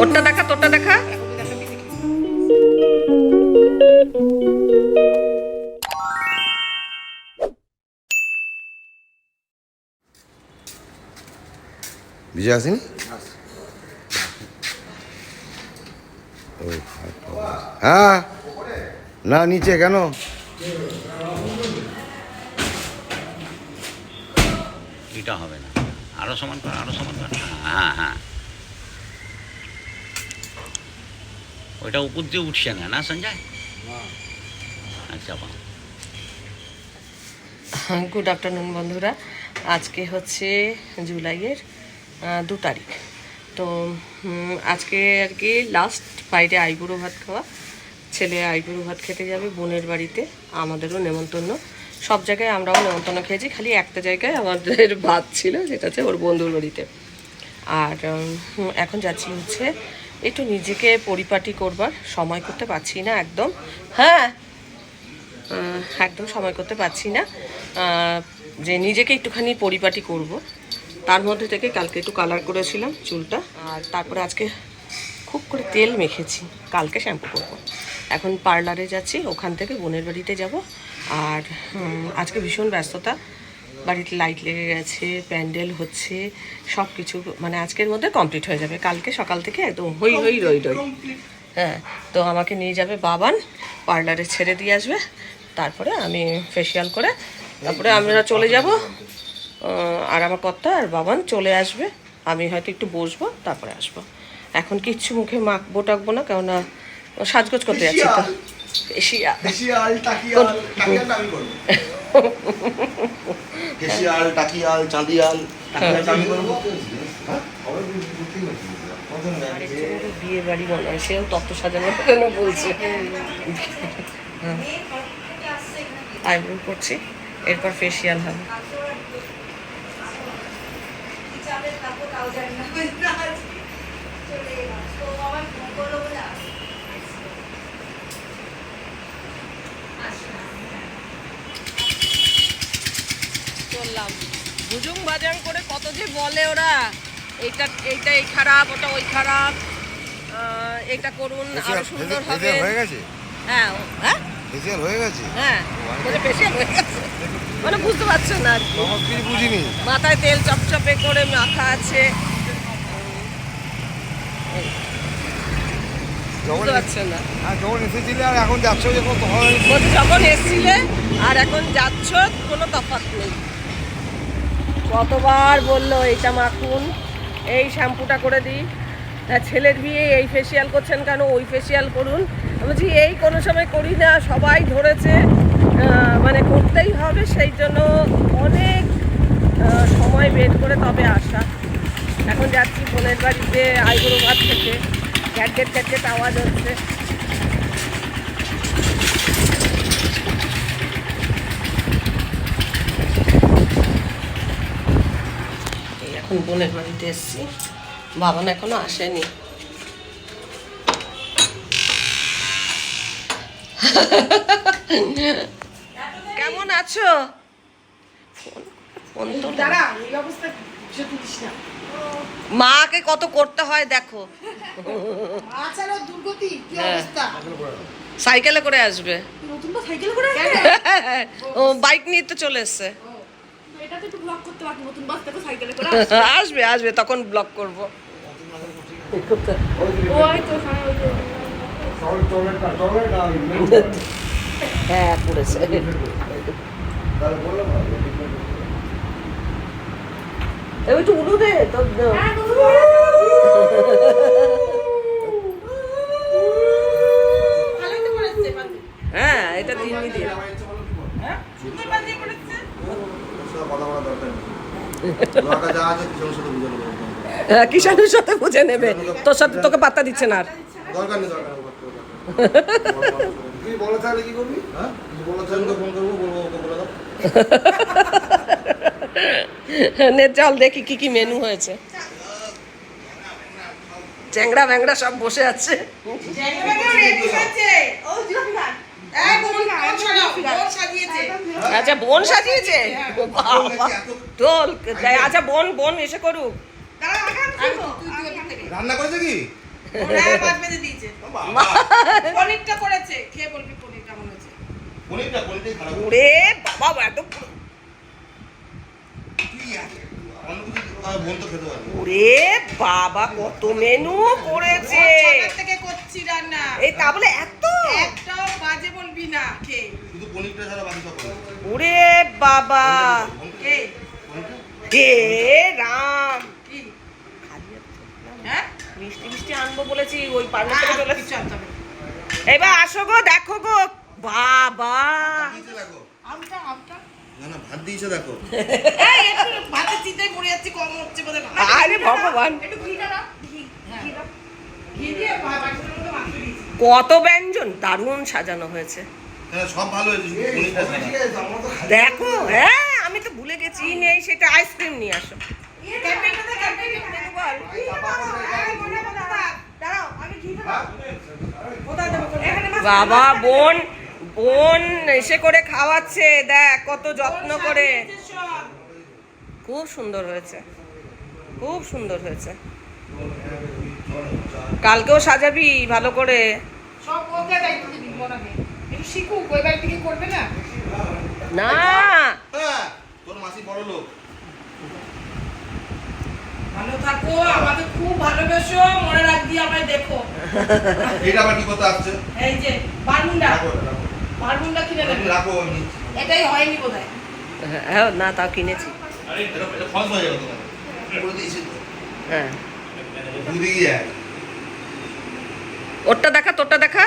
ওরটা দেখা তোরটা দেখা। বিজয় আসেনি? হ্যাঁ না নিচে কেন? এটা হবে না। আরও সমান কর আরও সমান কর। হ্যাঁ হ্যাঁ। ওইটা উপর দিয়ে উঠছে না না সঞ্জয় আচ্ছা বা গুড আফটারনুন বন্ধুরা আজকে হচ্ছে জুলাইয়ের দু তারিখ তো আজকে আর কি লাস্ট বাইরে আইবুড়ো ভাত খাওয়া ছেলে আইবুড়ো ভাত খেতে যাবে বোনের বাড়িতে আমাদেরও নেমন্তন্ন। সব জায়গায় আমরাও নেমন্তন্ন খেয়েছি খালি একটা জায়গায় আমাদের ভাত ছিল যেটা হচ্ছে ওর বন্ধুর বাড়িতে। আর এখন যাচ্ছি হচ্ছে একটু নিজেকে পরিপাটি করবার সময় করতে পারছি না একদম। হ্যাঁ। একদম সময় করতে পারছি না। যে নিজেকে একটুখানি পরিপাটি করব। তার মধ্যে থেকে কালকে একটু কালার করেছিলাম চুলটা। আর তারপরে আজকে খুব করে তেল মেখেছি। কালকে শ্যাম্পু করব। এখন পার্লারে যাচ্ছি, ওখান থেকে বোনের বাড়িতে যাব। আর আজকে ভীষণ ব্যস্ততা। বাড়িতে লাইট লেগে গেছে, প্যান্ডেল হচ্ছে সব কিছু মানে আজকের মধ্যে কমপ্লিট হয়ে যাবে। কালকে সকাল থেকে একদম হই হই রই রই। হ্যাঁ তো আমাকে নিয়ে যাবে বাবান পার্লারে ছেড়ে দিয়ে আসবে। তারপরে আমি ফেসিয়াল করে, তারপরে আমরা চলে যাব আর আমার কর্তা আর বাবান চলে আসবে। আমি হয়তো একটু বসবো, তারপরে আসব। এখন কিচ্ছু মুখে মাখবো টাকবো না, কেননা সাজগোজ করতে যাচ্ছি তো। কেশিয়াল টাকিয়াল টাকিয়াল আমি করব। কেশিয়াল টাকিয়াল চাঁদিয়াল টাকিয়াল আমি করব। বিয়ে বাড়ি মনে হয় সেও তত্ত্ব সাজানোর জন্য বলছে। আইব্রো করছি এরপর ফেসিয়াল হবে। চললাম ভুজুং বাজাং করে কত যে বলে ওরা। এইটা এইটা এই খারাপ ওটা ওই খারাপ। এটা করুন আরও সুন্দর হবে। হয়ে গেছে? হ্যাঁ হ্যাঁ? ফেসিয়াল হয়ে গেছে? হ্যাঁ বলে ফেসিয়াল হয়ে গেছে। মানে বুঝতে পারছ না আর কি। বুঝিনি। মাথায় তেল চপচপে করে মাখা আছে। হ্যাঁ যখন এসছিলে আর এখন যাচ্ছ কোনো তফাৎ নেই। কতবার বলল এইটা মাখুন এই শ্যাম্পুটা করে দিই। তা ছেলের বিয়ে এই ফেসিয়াল করছেন কেন? ওই ফেসিয়াল করুন। বলছি, এই কোনো সময় করি না, সবাই ধরেছে। মানে করতেই হবে, সেই জন্য অনেক সময় বের করে তবে আসা। এখন যাচ্ছি বোনের বাড়িতে, আইবুড়ো ভাত থেকে। ক্যাটকেট ক্যাটকেট আওয়াজ হচ্ছে। এখন বোনের বাড়িতে এসেছি। বাবা না এখনও আসেনি। কেমন আছো? মাকে কত করতে হয় দেখো। হ্যাঁ। সাইকেলে করে আসবে। তুই নতুন তো সাইকেল করে আসবে? ও বাইক নিয়ে তো চলে এসছে। আসবে। আসবে তখন ব্লক করব। ওই তো ওখানে ওই যে- হ্যাঁ করেছে এই একটু উড়ু দে তোর হ্যাঁ, ভালোই তো করেছে, বাদ- হ্যাঁ এটা দিনই দিয়ে হ্যাঁ? সুন্দর বাদ দিয়ে করেছে। কথা বলা দরকার নেই লটা যা আছে কিষণের সাথে বুঝে নেব হ্যাঁ, কিষানের সাথে বুঝে নেবে। তোর সাথে তোকে পাত্তা দিচ্ছে না আর। দরকার নেই দরকার নেই কি তাহলে কি করবি? হ্যাঁ? কিছু বলে তাহলে ফোন করব বলব ওকে বলে দাও। নে চল দেখি কি কি মেনু হয়েছে। চ্যাংড়া ব্যাংড়া সব বসে আছে। আচ্ছা বোন সাজিয়েছে? আচ্ছা বোন বোন এসে করুক। রান্না করেছে কি? ওরা পাঁচ বেজে দিয়েছে। পনিরটা করেছে। খেয়ে বলবি পনির কেমন হয়েছে। পনিরটা পনিরটাই খারাপ। ওরে বাবা এত ওরে কত মেনু করেছে। থেকে করছি রান্না। এই তা বলে এত? একটাও বাজে বলবি না খেয়ে। শুধু পনিরটা ছাড়া বাকি সব ওরে বাবা। কে? রাম কি মিষ্টি মিষ্টি আনব বলেছি ওই পার্লার থেকে চলে কিছু আনতে হবে এবার আসো গো দেখো গো। বাবা। আমটা আমটা। না না ভাত দিয়েছে দেখো। এই একটু ভাতের চিন্তায় পড়ে যাচ্ছি কম হচ্ছে বোধহয়। আরে ভগবান। একটু ঘিটা দাও ঘি ঘি দাও। ঘি দিয়ে বাটিটার মধ্যে মাংস দিয়েছি। কত ব্যঞ্জন দারুণ সাজানো হয়েছে। হ্যাঁ সব ভালো হয়েছে দেখো হ্যাঁ আমি তো ভুলে গেছি নেই সেটা আইসক্রিম নিয়ে আসো ক্যাম্পেইনটা দে, ক্যাম্পেইনটা দে, বল। ঘিটা দাও, এই মনে মনে থাক। দাঁড়াও, আমি ঘিটা দাও। কোথায় দেবো? এখানে মাছ- বাবা বোন বোন এসে করে খাওয়াচ্ছে দেখ কত যত্ন করে। খুব সুন্দর হয়েছে খুব সুন্দর হয়েছে। কালকেও সাজাবি ভালো করে। না। হ্যাঁ তোর মাসি বড় লোক। ভালো থাকো আমাকে খুব ভালোবেসো মনে রাখবি আমায় দেখো। এটা আবার কি কথা আসছে? এই যে বারমুন্ডা। রাখো রাখো। বারমুন্ডা কিনে দেবে। রাখো আমি এটাই হয়নি বোধ হয় না তাও কিনেছি। এটা এটা ফলস হয়ে দিয়েছি হ্যাঁ। যায় ওরটা দেখা তোরটা দেখা।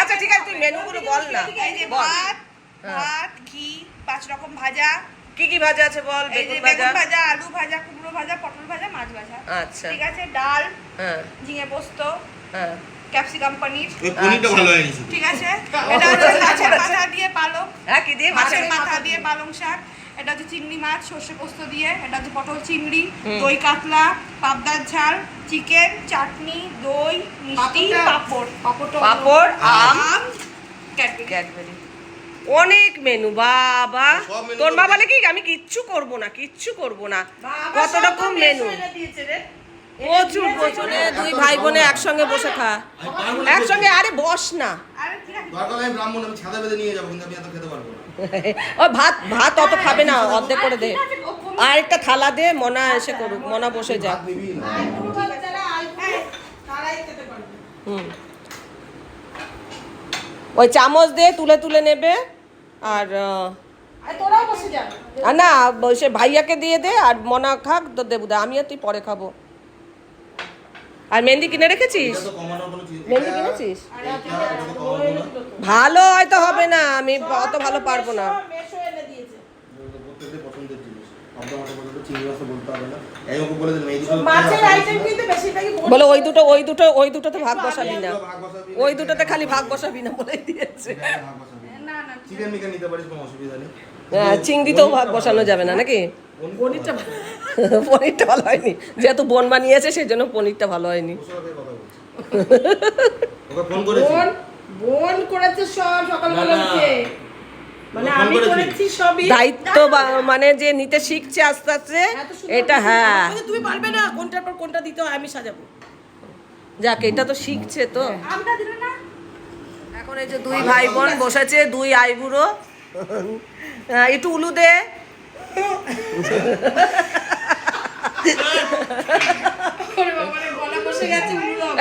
আচ্ছা ঠিক আছে তুই মেনুগুলো বল না। এই যে বল। ভাত হ্যাঁ। ভাত ঘি পাঁচ রকম ভাজা কি কি ভাজা আছে বল? এই যে বেগুন বেগুন ভাজা। ভাজা আলু ভাজা কুমড়ো ভাজা পটল ভাজা মাছ ভাজা। আচ্ছা। ঠিক আছে ডাল হ্যাঁ। ঝিঙে পোস্ত হ্যাঁ। ক্যাপসিকাম পনির। পনিরটা ভালো হয়নি ঠিক আছে এটা হচ্ছে মাছের মাথা দিয়ে পালক হ্যাঁ কি দিয়ে? মাছের মাথা দিয়ে পালং শাক। এটা হচ্ছে চিংড়ি মাছ সর্ষে পোস্ত দিয়ে। এটা হচ্ছে পটল চিংড়ি দই কাতলা পাবদার ঝাল চিকেন চাটনি দই মিষ্টি পাঁপড়। পাঁপড় আম আম ক্যাডবেরি। ক্যাডবেরি। অনেক মেনু বাবা। তোর মা বলে কি আমি কিচ্ছু করব না কিচ্ছু করব না। কত রকম মেনু এনে দিয়েছে রে। প্রচুর প্রচুর। দুই ভাই বোনে একসঙ্গে বসে খা। একসঙ্গে আরে বস না। ও ভাত ভাত অত খাবে না অর্ধেক করে দে। আর একটা থালা দে মনা এসে করুক মনা বসে যাক হুম। ওই চামচ দিয়ে তুলে তুলে নেবে। আর না সে ভাইয়াকে দিয়ে দে আর মনা খাক তো দেবু দে আমি আর তুই পরে খাব। আর মেহেন্দি কিনে রেখেছিস? মেহেন্দি কিনেছিস? ভালো হয়তো হবে না আমি অত ভালো পারব না। বলে ওই দুটো ওই দুটো ওই দুটোতে ভাগ বসাবি না। ওই দুটোতে খালি ভাগ বসাবি না বলে দিয়েছে। না চিকেন মিকেন নিতে পারিস কোনো অসুবিধা নেই। হ্যাঁ, চিংড়িতেও ভাগ বসানো যাবে না নাকি? পনিরটা পনিরটা ভালো হয়নি। যেহেতু বোন বানিয়েছে সেই জন্য পনিরটা ভালো হয়নি। ওকে ফোন করেছি। বোন বোন করেছে সব সকালবেলা উঠে মানে আমি করেছি? করেছি সবই। দায়িত্ব বা- মানে যে নিতে শিখছে আস্তে আস্তে এটা হ্যাঁ। তুমি পারবে না। কোনটার পর কোনটা দিতে হয় আমি সাজাবো। যাক এটা তো শিখছে তো। দিলে না? এখন এই যে দুই ভাই বোন বসেছে দুই আইবুড়ো। একটু উলু দে।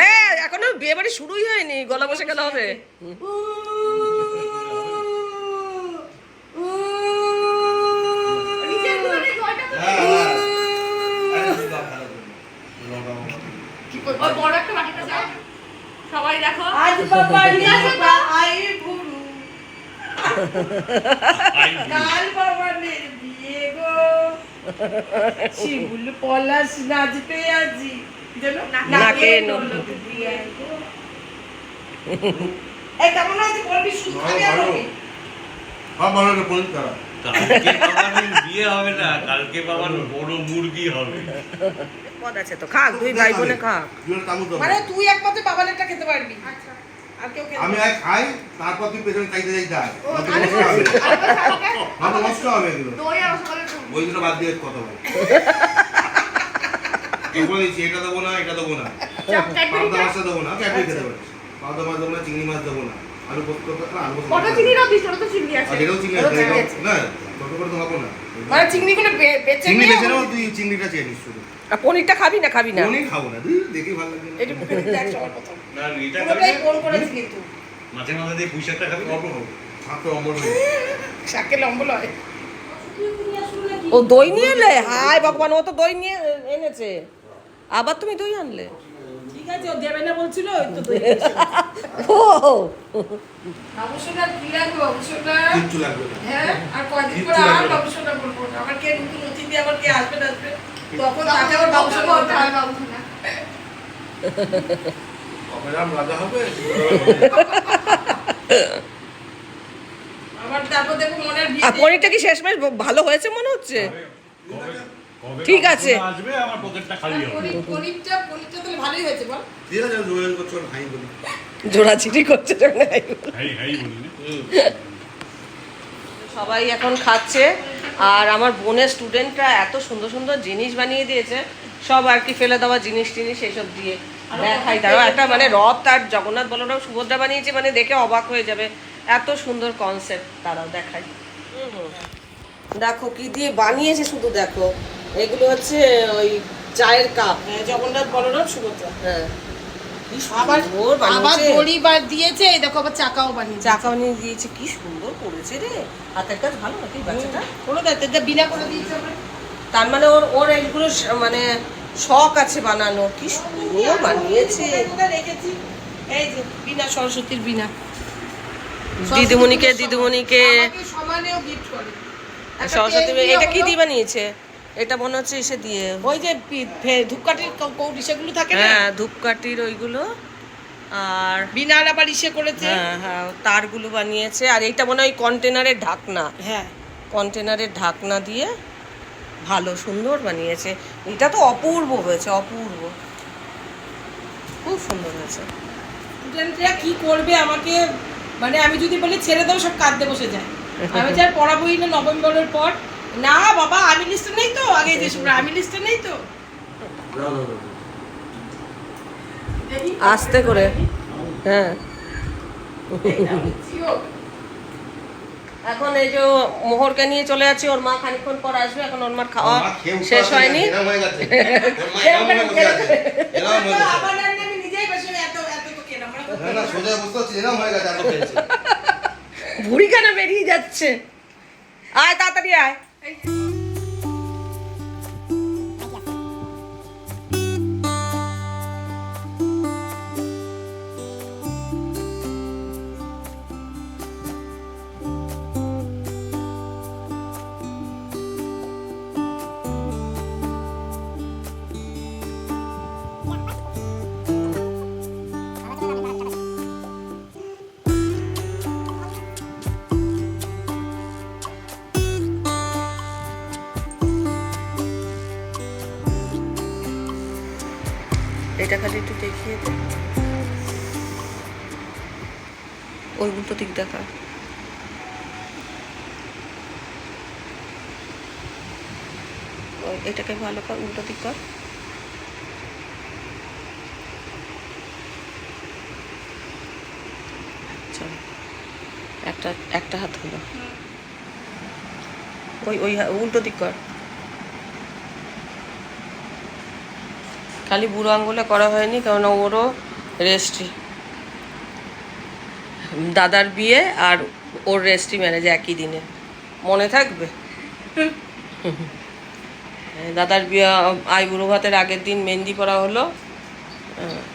এ এখনও বিয়ে বাড়ি শুরুই হয়নি গলা বসে গেলে হবে। হ্যাঁ হ্যাঁ। ওই বড় একটা বাটিটা দাও সবাই দেখো। আজ বাবা নিয়ে আই গুরু। কাল বাবা নে বিয়ে গো। শিবুল পলাশ নাচবে আজি। যেন নাকে নো- বিয়ে গো। এই কেমন আছে বলবি সুস্থ। করবি সব ভালো হলে পনির খারাপ কালকে বাবার বিয়ে হবে না কালকে বাবার বড় মুরগি হবে। পদ আছে তো খাক দুই ভাই বোনে খাক। মানে তুই একমাত্র বাবালেরটা খেতে পারবি। আচ্ছা। আমি খাই তারপর তুই পেছনে চাইতে চাইতে আয় ও, নষ্ট হবে। হবে এগুলো। ওই দুটো বাদ দিয়ে কথা বল। বলেছি এটা দেবো না এটা দেবো না। পাবদা মাছটা দেবো না ক্যাডবেরি খেতে পারিস পাবদা মাছ দেবো না চিংড়ি মাছ দেবো না। আলু পোস্ত আলু পোস্ত। চিংড়ি আছে। এটাও চিংড়ি আছে আছে। না ছোট করে তো খাব না। মানে চিংড়িগুলো বে- বেছে চিংড়ি নিয়ে বেছে নেব তুই চিংড়িটা চেয়ে নিস শুধু। আর পনিরটা খাবি না খাবি না? অনেক খাব না তুই দেখেই ভালো এক সবার প্রথম না এটা পুরোটাই ফোন করেছি কিন্তু। মাঝে মাঝে দিয়ে পুঁই শাকটা খাবি? অল্প খাব। হাতে অম্বল হয়ে শাকে লম্বল হয়। ও দই নিয়ে এলে? হাই ভগবান ও তো দই নিয়ে এনেছে। আবার তুমি দই আনলে? আছে ও দেবে না বলছিল ওই তো ও। বাবুসোনা কি লাগবে বাবুসোনা কিচ্ছু লাগবে হ্যাঁ? আর কদিন কিচ্ছু আর বাবুসোনা বলব আবার কে নতুন অতিথি আবার কে আসবে না আসবে? তখন তাকে আবার বাবুসোনা বলতে হয় বাবুসোনা। অপরাম রাজা হবে আবার তারপর দেখো মনের আর বিয়ে কি শেষমেশ ভালো হয়েছে মনে হচ্ছে? ঠিক আছে। আসবে আমার পকেটটা খালি হবে। তাহলে ভালোই হয়েছে বল। করছ বলি। করছে যখন। হাই হাই বলি সবাই এখন খাচ্ছে আর আমার বোনের স্টুডেন্টরা এত সুন্দর সুন্দর জিনিস বানিয়ে দিয়েছে সব আর কি ফেলে দেওয়া জিনিস টিনিস এইসব দিয়ে। দেখাই একটা মানে রথ তার জগন্নাথ বলরাম সুভদ্রা বানিয়েছে মানে দেখে অবাক হয়ে যাবে। এত সুন্দর কনসেপ্ট তারাও দেখাই। দেখো কি দিয়ে বানিয়েছে শুধু দেখো। এগুলো হচ্ছে ওই চায়ের কাপ। জগন্নাথ বলরাম সুভদ্রা। হ্যাঁ। আবার আবার দড়ি দিয়েছে এই দেখো আবার চাকাও বানিয়েছে। চাকা বানিয়ে দিয়েছে কি সুন্দর করেছে রে। হাতের কাজ ভালো নাকি বাচ্চাটা? কোনো দায়িত্ব বিনা করে দিয়েছে তার মানে ওর ওর এইগুলো মানে শখ আছে বানানো কি সুন্দর বানিয়েছে। কোথায় রেখেছি এই যে বিনা সরস্বতীর বিনা। দিদিমণিকে দিদিমণিকে। আমাকে সমানেও গিফট করে। সরস্বতী এটা কি। দিয়ে বানিয়েছে? এটা মনে হচ্ছে এসে দিয়ে ওই যে ধূপকাঠির কৌটি সেগুলো থাকে না? হ্যাঁ ধূপকাঠির ওইগুলো। আর বিনার আবার ইসে করেছে? হ্যাঁ হ্যাঁ তারগুলো বানিয়েছে। আর এইটা মনে হয় কন্টেনারের ঢাকনা। হ্যাঁ। কন্টেনারের ঢাকনা দিয়ে ভালো সুন্দর বানিয়েছে। এটা তো অপূর্ব হয়েছে অপূর্ব। খুব সুন্দর হয়েছে। স্টুডেন্টরা কি করবে আমাকে? মানে আমি যদি বলি ছেড়ে দাও সব কাঁদতে বসে যায়। আমি যার পড়াবোই না নভেম্বরের পর। না বাবা আমি লিস্টে নেই তো। আগে যে শুনব আমি লিস্টে নেই তো। আস্তে করে। হ্যাঁ। এখন এই যে মোহরকে নিয়ে চলে যাচ্ছি ওর মা খানিকক্ষণ পর আসবে এখন ওর মার খাওয়া শেষ হয়নি। হয়ে হয়ে আছে। হয়ে আছে। হয়ে। ভুড়ি কেন বেরিয়ে যাচ্ছে? আয় তাড়াতাড়ি আয়। Hey. এটা খালি একটু দেখিয়ে দে। ওই উল্টো দিক দেখা। এটাকে ভালো কর উল্টো দিক কর। একটা একটা হাত হলো। ওই ওই উল্টো দিক কর। খালি বুড়ো আঙ্গুলে করা হয়নি কারণ ওরও রেস্ট্রি দাদার বিয়ে আর ওর রেস্ট্রি ম্যারেজ একই দিনে। মনে থাকবে? দাদার বিয়ে আই বুড়ো ভাতের আগের দিন মেহেন্দি করা হলো।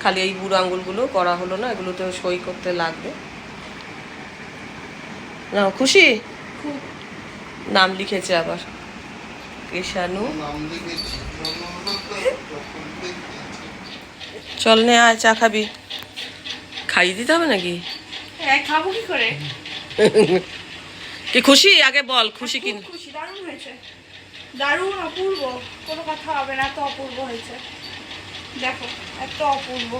খালি এই বুড়ো আঙ্গুলগুলো করা হলো না এগুলোতে সই করতে লাগবে। না খুশি? নাম লিখেছে আবার। লিখেছি চল নে আয় চা খাবি। খাইয়ে দিতে হবে নাকি? হ্যাঁ খাব কি করে? কি খুশি? আগে বল খুশি কি খুশি দারুণ হয়েছে। দারুণ অপূর্ব। কোনো কথা হবে না এত অপূর্ব হয়েছে। দেখো এত অপূর্ব।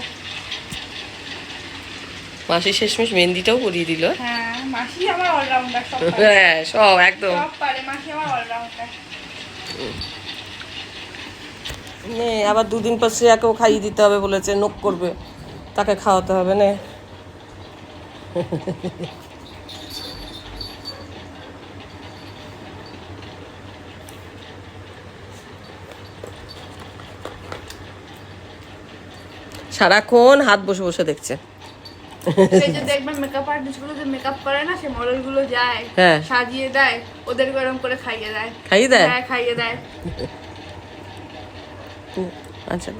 মাসি শেষমেশ মেহেন্দিটাও করিয়ে দিল। হ্যাঁ মাসি আমার অলরাউন্ডার সব হ্যাঁ সব একদম। সব পারে মাসি আমার অলরাউন্ডার নে, আবার দুদিন পর শ্রেয়াকেও খাইয়ে দিতে হবে বলেছে, নোক করবে। তাকে খাওয়াতে হবে, নে। সারাক্ষণ হাত বসে বসে দেখছে। সেই যে দেখবেন মেকআপ আর্টিস্টগুলো যে মেকআপ করে না সে মডেলগুলো যায় হ্যাঁ। সাজিয়ে দেয় ওদের গরম করে খাইয়ে দেয়। খাইয়ে দেয়? হ্যাঁ খাইয়ে দেয়। আচ্ছা।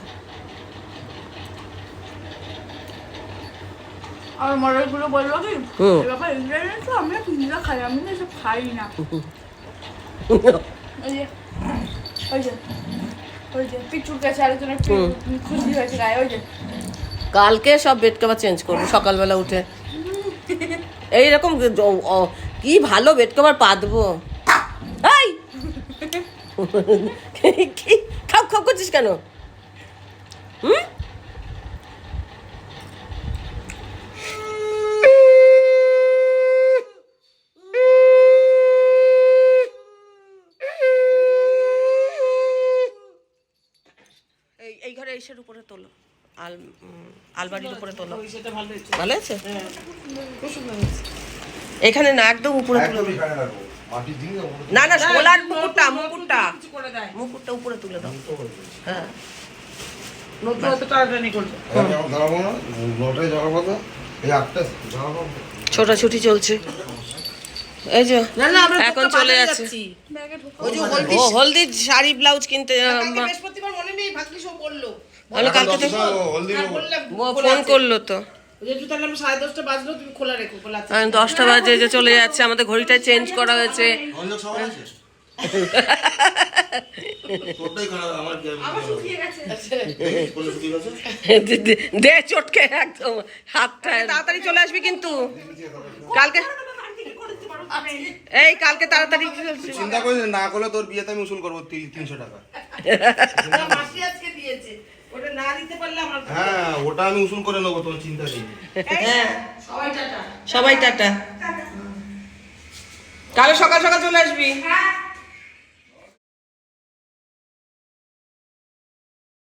মডেলগুলো বলল কি বাবা ইন্টারনেট তো আমরা খাই আমি না এসব খাই না। ওই যে ওই যে ওই যে পিচুর কাছে একটু খুশি হয়েছে গায়ে ওই যে। কালকে সব বেড কভার চেঞ্জ করব, সকালবেলা উঠে। এইরকম কি ভালো বেড কভার পাতবো। এই! খাও খাও, করছিস কেন? হুম? এই ঘরে এসের উপরে তোলো। আল আলমারির উপরে তোলো। ভালো হয়েছে। আছে খুব সুন্দর হয়েছে। এখানে না একদম উপরে তুলে না না সোলার মুকুটটা মুকুটটা। মুকুটটা উপরে তুলে দাও। হ্যাঁ। ছোটাছুটি চলছে। এই যে না না এখন চলে যাচ্ছে। হলদির শাড়ি ব্লাউজ কিনতে বৃহস্পতিবার মনে নেই ভাগ্যি সব বলল। আমি কালকে থেকে ফোন করল তো। দশটা বাজলো তুমি খোলা রেখো বলে আচ্ছা আমি দশটা বাজে যে চলে যাচ্ছে আমাদের ঘড়িটা চেঞ্জ করা হয়েছে। বলে দে- চটকে একদম হাতটা। তাড়াতাড়ি চলে আসবি কিন্তু। কালকে এই কালকে তাড়াতাড়ি চিন্তা করিস না, না করলে তোর বিয়েতে আমি উসুল করব তিনশো টাকা। আজকে দিয়েছে। ওটা না দিতে পারলে আমার হ্যাঁ ওটা আমি উসুল করে নেব তোমার চিন্তা নেই। হ্যাঁ। সবাই টাটা। সবাই টাটা। কাল সকাল সকাল চলে আসবি। হ্যাঁ।